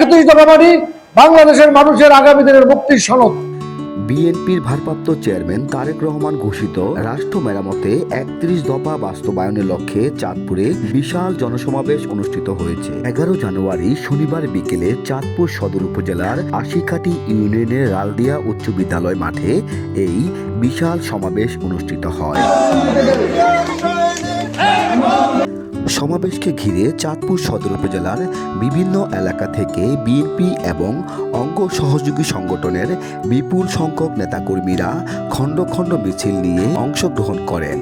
একত্রিশ দফা মানে বাংলাদেশের মানুষের আগামী দিনের মুক্তির সনদ বিএনপির ভারপ্রাপ্ত চেয়ারম্যান তারেক রহমান ঘোষিত রাষ্ট্র মেরামতে একত্রিশ দফা বাস্তবায়নের লক্ষ্যে চাঁদপুরে বিশাল জনসমাবেশ অনুষ্ঠিত হয়েছে এগারো জানুয়ারি শনিবার বিকেলে চাঁদপুর সদর উপজেলার আশিকাটি ইউনিয়নের রালদিয়া উচ্চ বিদ্যালয় মাঠে এই বিশাল সমাবেশ অনুষ্ঠিত হয় সমাবেশকে ঘিরে চাঁদপুর সদর উপজেলার বিভিন্ন এলাকা থেকে বিএনপি এবং অঙ্গ সহযোগী সংগঠনের বিপুল সংখ্যক নেতাকর্মীরা খণ্ড খণ্ড মিছিল নিয়ে অংশগ্রহণ করেন।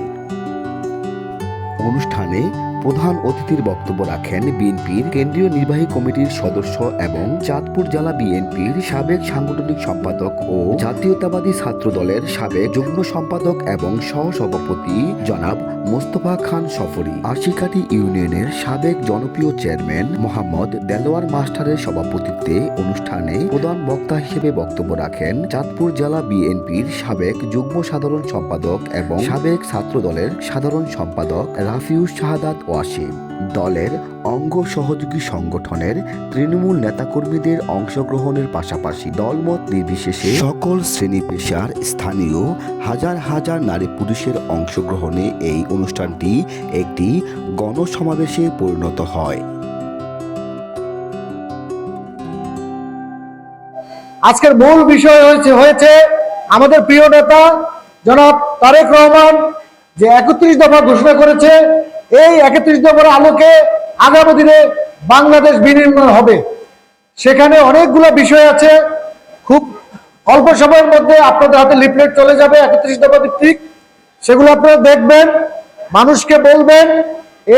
অনুষ্ঠানে প্রধান অতিথির বক্তব্য রাখেন বিএনপির কেন্দ্রীয় নির্বাহী কমিটির সদস্য এবং চাঁদপুর জেলা বিএনপির সাবেক সাংগঠনিক সম্পাদক ও জাতীয়তাবাদী ছাত্র দলের সাবেক যুগ্ম সম্পাদক এবং সহসভাপতি জনাব মোস্তফা খান সফরি। আশিকাটি ইউনিয়নের সাবেক জনপ্রিয় চেয়ারম্যান মোহাম্মদ দেলোয়ার মাস্টারের সভাপতিত্বে অনুষ্ঠানে প্রধান বক্তা হিসেবে বক্তব্য রাখেন চাঁদপুর জেলা বিএনপির সাবেক যুগ্ম সাধারণ সম্পাদক এবং সাবেক ছাত্র দলের সাধারণ সম্পাদক রাফিউস শাহাদাত ওয়াসিম। দলের অঙ্গ সহযোগী সংগঠনের তৃণমূল নেতাকর্মীদের অংশগ্রহণের পাশাপাশি দলমত নির্বিশেষে সকল শ্রেণি পেশার স্থানীয় হাজার হাজার নারী পুরুষের অংশগ্রহণে এই অনুষ্ঠানটি একটি গণসমাবেশে পরিণত হয়। আজকের মূল বিষয় হয়েছে হয়েছে আমাদের প্রিয় নেতা জনাব তারেক রহমান যে একত্রিশ দফা ঘোষণা করেছে। এই একত্রিশ দফার আলোকে আগামী দিনে বাংলাদেশ বিনির্মাণ হবে। সেখানে অনেকগুলো বিষয় আছে। খুব অল্প সময়ের মধ্যে আপনাদের হাতে লিফলেট চলে যাবে একত্রিশ দফা ভিত্তিক। সেগুলো আপনারা দেখবেন। মানুষকে বলবেন,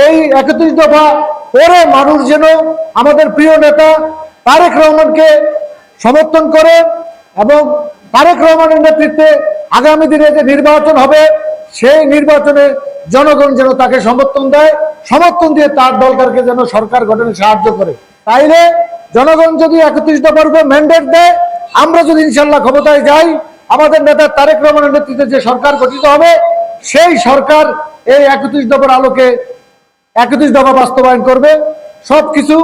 এই একত্রিশ দফা পরে মানুষ যেন আমাদের প্রিয় নেতা তারেক রহমানকে সমর্থন করে এবং তারেক রহমানের নেতৃত্বে আগামী দিনে যে নির্বাচন হবে, সেই নির্বাচনে জনগণ যেন তাকে সমর্থন দেয়, সমর্থন দিয়ে তার দলকারকে যেন সরকার গঠনে সাহায্য করে। তাইলে জনগণ যদি একত্রিশ দফার উপর ম্যান্ডেট দেয়, আমরা যদি ইনশাল্লাহ ক্ষমতায় যাই, আমাদের নেতা তারেক রহমানের নেতৃত্বে যে সরকার গঠিত হবে, সেই সরকার এই একত্রিশ দফার আলোকে একত্রিশ দফা বাস্তবায়ন করবে সব কিছু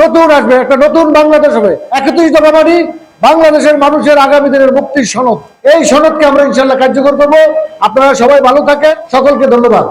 নতুন আসবে, একটা নতুন বাংলাদেশ হবে। একত্রিশ দফা মানে বাংলাদেশের মানুষের আগামী দিনের মুক্তির সনদ। এই সনদকে আমরা ইনশাল্লাহ কার্যকর করব। আপনারা সবাই ভালো থাকেন। সকলকে ধন্যবাদ।